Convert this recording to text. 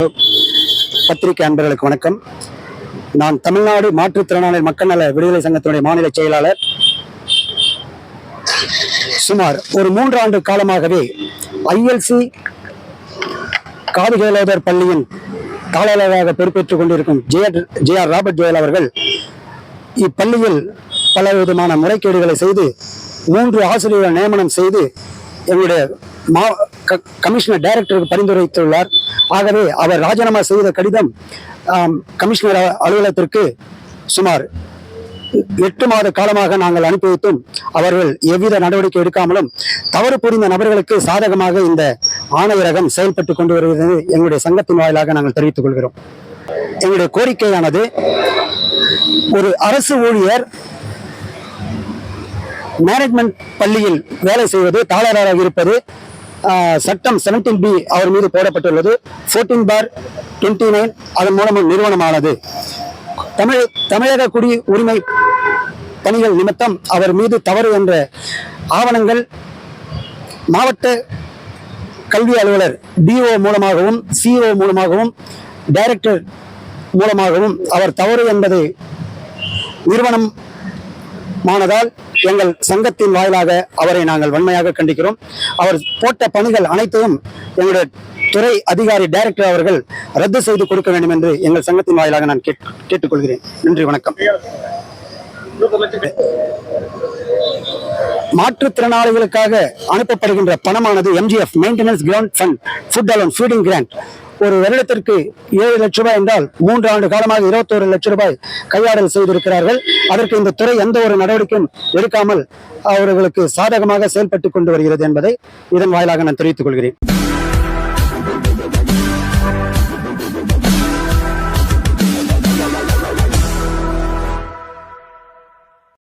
பத்திரிகை அன்பர்களுக்கு வணக்கம். நான் தமிழ்நாடு மாற்றுத்திறனாளி மக்கள் நல விடுதலை சங்கத்தினுடைய மாநில செயலாளர் சுமார் ஒரு மூன்றாண்டு காலமாகவே ஐஎல்சி காதுகேலோதர் பள்ளியின் தாளராக பொறுப்பேற்றுக் கொண்டிருக்கும் J J R Robert Joel அவர்கள் இப்பள்ளியில் பல விதமான முறைகேடுகளை செய்து மூன்று ஆசிரியர்கள் நியமனம் செய்து எங்களுடைய மா க- கமிஷனர் டைரக்டருக்கு பரிந்துரைத்துள்ளார். ஆகவே அவர் ராஜினாமா செய்த கடிதம் கமிஷனர் அலுவலகத்திற்கு சுமார் எட்டு மாத காலமாக நாங்கள் அனுப்பி வைத்தும் அவர்கள் எவ்வித நடவடிக்கை எடுக்காமலும் தவறு புரிந்த நபர்களுக்கு சாதகமாக இந்த ஆணையரகம் செயல்பட்டு கொண்டு வருகிறது எங்களுடைய சங்கத்தின் வாயிலாக நாங்கள் தெரிவித்துக் கொள்கிறோம். எங்களுடைய கோரிக்கையானது ஒரு அரசு ஊழியர் மேனேஜ்மெண்ட் பள்ளியில் வேலை செய்வது தாளராக இருப்பது சட்டம் 17 பி அவர் மீது போடப்பட்டுள்ளது. 14 பார் டுவெண்ட்டி நைன் அதன் மூலம் நிறுவனமானது. தமிழ் தமிழக குடி உரிமை பணிகள் நிமித்தம் அவர் மீது தவறு என்ற ஆவணங்கள் மாவட்ட கல்வி அலுவலர் டிஓ மூலமாகவும் சிஓ மூலமாகவும் டைரக்டர் மூலமாகவும் அவர் தவறு என்பதை நிறுவனம் மானதால் எங்கள் சங்கத்தின் வாயிலாக அவரை நாங்கள் வன்மையாக கண்டிக்கிறோம். அவர் போட்ட பணிகள் அனைத்தையும் எங்களுடைய துறை அதிகாரி டைரக்டர் அவர்கள் ரத்து செய்து கொடுக்க வேண்டும் என்று எங்கள் சங்கத்தின் வாயிலாக நான் கேட் கேட்டுக்கொள்கிறேன். நன்றி வணக்கம். மாற்றுத்திறனாளிகளுக்காக அனுப்பப்படுகின்ற பணமானது MGF maintenance ground fund food alone feeding grant ஒரு வருடத்திற்கு ஏழு லட்ச ரூபாய் என்றால் மூன்று ஆண்டு காலமாக இருபத்தோரு லட்ச ரூபாய் கையாடல் செய்திருக்கிறார்கள். அதற்கு இந்த துறை எந்த ஒரு நடவடிக்கையும் எடுக்காமல் அவர்களுக்கு சாதகமாக செயல்பட்டு கொண்டு வருகிறது என்பதை இதன் வாயிலாக நான் தெரிவித்துக் கொள்கிறேன்.